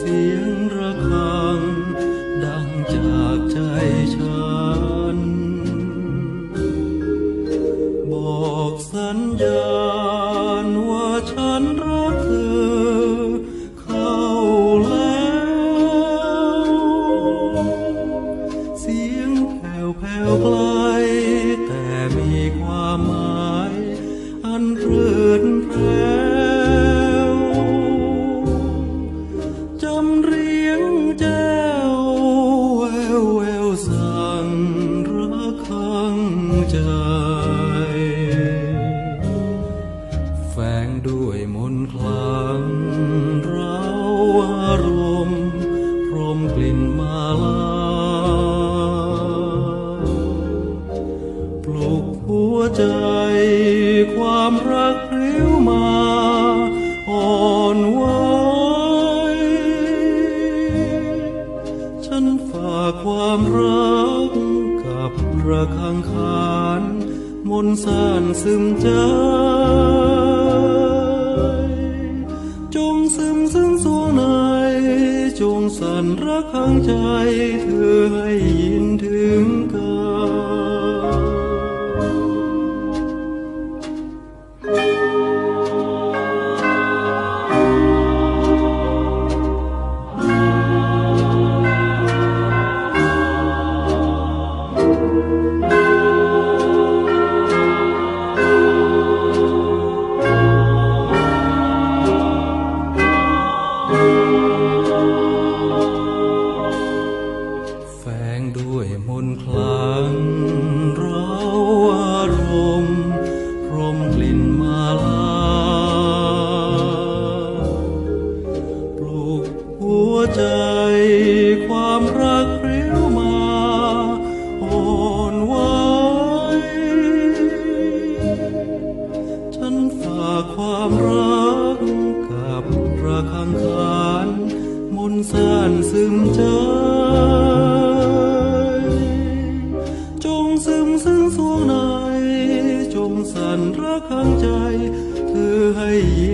สียงระฆังดังจากใจฉันบอกสัญญาันเรื่นแพรวจำเรียงแจ้วแววแววสั่นระคังใจ แฝงด้วยมนต์คลังเราอารมณ์พรมกลิ่นมาลาปลุกหัวใจ ความรักพริ้วมาอ่อนไหวฉันฝากความรักกับระคังคารมนสานซึมใจจงซึมซึ่งสวงในจงสั่นรักข้างใจเธอให้ยินถึงกัน มนคลังเราอารมณ์พรมกลิ่นมาลาปลุกหัวใจความรักเรียวมาอ่อนไหวฉันฝากความรักกับระคังคารมนสานซึมใจ งซึมซึ้งสวงใน จงสั่นรักข้างใจ เธอให้ยิน